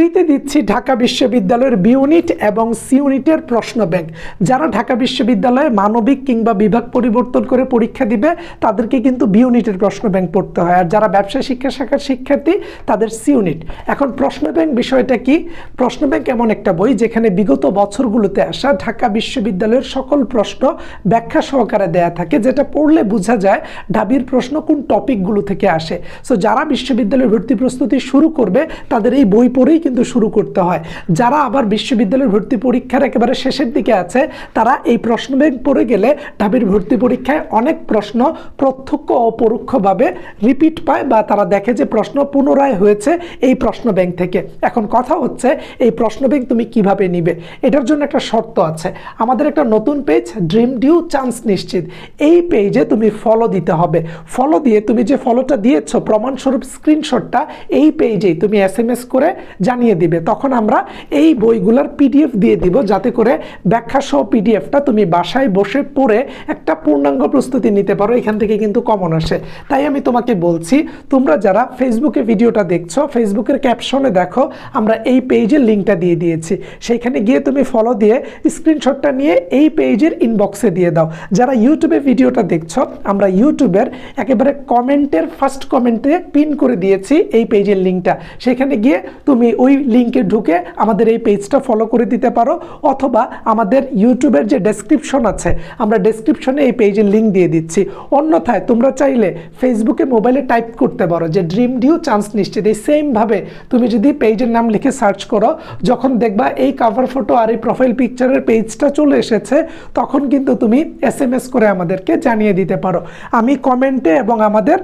ফ্রিতে দিচ্ছি ঢাকা বিশ্ববিদ্যালয়ের বি ইউনিট এবং সি ইউনিটের প্রশ্ন ব্যাংক যারা ঢাকা বিশ্ববিদ্যালয়ে মানবিক কিংবা বিভাগ পরিবর্তন করে পরীক্ষা দিবে, তাদেরকে কিন্তু বি ইউনিটের প্রশ্ন ব্যাংক পড়তে হয়। আর যারা ব্যবসায় শিক্ষা শাখার শিক্ষার্থী, তাদের সি ইউনিট এখন প্রশ্ন ব্যাংক বিষয়টা কি? প্রশ্ন ব্যাংক এমন একটা বই যেখানে বিগত বছরগুলোতে আসা ঢাকা বিশ্ববিদ্যালয়ের সকল প্রশ্ন ব্যাখ্যা সহকারে দেয়া থাকে, যেটা পড়লে বোঝা যায় ঢাবির প্রশ্ন কোন টপিকগুলো থেকে আসে। সো যারা বিশ্ববিদ্যালয়ের ভর্তি প্রস্তুতি শুরু করবে, তাদের এই বই পড়েই কিন্তু শুরু করতে হয়। যারা আবার বিশ্ববিদ্যালয়ের ভর্তি পরীক্ষার একেবারে শেষের দিকে আছে, তারা এই প্রশ্ন ব্যাংক পড়ে গেলে ঢাবির ভর্তি পরীক্ষায় অনেক প্রশ্ন প্রত্যক্ষ ও পরোক্ষভাবে রিপিট পায় বা তারা দেখে যে প্রশ্ন পুনরায় হয়েছে এই প্রশ্ন ব্যাংক থেকে। এখন কথা হচ্ছে, এই প্রশ্ন ব্যাংক তুমি কীভাবে নিবে? এটার জন্য একটা শর্ত আছে। আমাদের একটা নতুন পেজ ড্রিম ডিউ চান্স নিশ্চিত এই পেজে তুমি ফলো দিতে হবে। ফলো দিয়ে তুমি যে ফলোটা দিয়েছ, প্রমাণস্বরূপ স্ক্রিনশটটা এই পেজেই তুমি এস এম এস করে জানিয়ে দিবে, তখন আমরা এই বইগুলোর পিডিএফ দিয়ে দিব, যাতে করে ব্যাখ্যা সহ পিডিএফটা তুমি বাসায় বসে পড়ে একটা পূর্ণাঙ্গ প্রস্তুতি নিতে পারো, এখান থেকে কিন্তু কমন আসে। তাই আমি তোমাকে বলছি, তোমরা যারা ফেসবুকে ভিডিওটা দেখছ ফেসবুকের ক্যাপশনে দেখো, আমরা এই পেজের লিঙ্কটা দিয়ে দিয়েছি। সেইখানে গিয়ে তুমি ফলো দিয়ে স্ক্রিনশটটা নিয়ে এই পেজের ইনবক্সে দিয়ে দাও। যারা ইউটিউবে ভিডিওটা দেখছ, আমরা ইউটিউবের একেবারে কমেন্টের ফার্স্ট কমেন্টে পিন করে দিয়েছি এই পেজের লিঙ্কটা সেখানে গিয়ে তুমি ওই লিঙ্কে ঢুকে আমাদের এই পেজটা ফলো করে দিতে পারো, অথবা আমাদের ইউটিউবের যে ডেসক্রিপশন আছে, আমরা ডেসক্রিপশনে এই পেজের লিঙ্ক দিয়ে দিচ্ছি। অন্যথায় তোমরা চাইলে ফেসবুকে মোবাইলে টাইপ করতে পারো যে ড্রিম ডিউ চান্স নিশ্চিত। এই সেমভাবে তুমি যদি পেজের নাম লিখে সার্চ করো, যখন দেখবা এই কাভার ফটো আর এই প্রোফাইল পিকচারের পেজটা চলে এসেছে, তখন কিন্তু তুমি এস করে আমাদেরকে জানিয়ে দিতে পারো। আমি কমেন্টে এবং আমাদের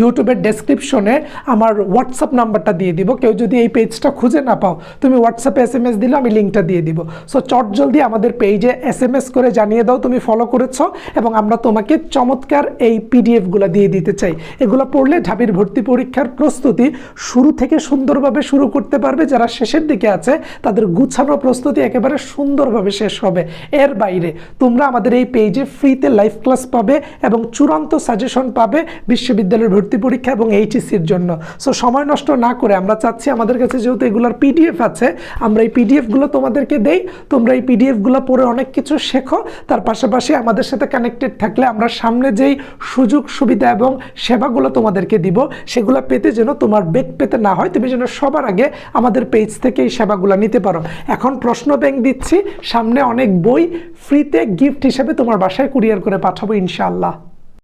ইউটিউবের ডেসক্রিপশনে আমার হোয়াটসঅ্যাপ নাম্বারটা দিয়ে দিব। কেউ যদি এই পেজটা খুঁজে না পাও, তুমি হোয়াটসঅ্যাপে এস এম এস দিলে আমি লিঙ্কটা দিয়ে দিব। সো চট জলদি আমাদের পেজে এস এম এস করে জানিয়ে দাও, তুমি ফলো করেছ এবং আমরা তোমাকে চমৎকার এই পিডিএফগুলো দিয়ে দিতে চাই। এগুলো পড়লে ঢাবির ভর্তি পরীক্ষার প্রস্তুতি শুরু থেকে সুন্দরভাবে শুরু করতে পারবে। যারা শেষের দিকে আছে, তাদের গুছানো প্রস্তুতি একেবারে সুন্দরভাবে শেষ হবে। এর বাইরে তোমরা আমাদের এই পেজে ফ্রিতে লাইভ ক্লাস পাবে এবং চূড়ান্ত সাজেশন পাবে। বিশ্ববিদ্যালয়ের ভর্তি পরীক্ষা এবং এইচএসির জন্য। সো সময় নষ্ট না করে আমরা চাচ্ছি আমাদের কাছে যেহেতু এগুলোর পিডিএফ আছে, আমরা এই পিডিএফগুলো তোমাদেরকে দেই। তোমরা এই পিডিএফগুলো পড়ে অনেক কিছু শেখো। তার পাশাপাশি আমাদের সাথে কানেক্টেড থাকলে আমরা সামনে যেই সুযোগ, সুবিধা এবং সেবাগুলো তোমাদেরকে দিব, সেগুলো পেতে যেন তোমার বেগ পেতে না হয়, তুমি যেন সবার আগে আমাদের পেজ থেকে এই সেবাগুলো নিতে পারো। এখন প্রশ্ন ব্যাংক দিচ্ছি, সামনে অনেক বই ফ্রিতে গিফট হিসেবে তোমার বাসায় কুরিয়ার করে পাঠাবো ইনশাআল্লাহ।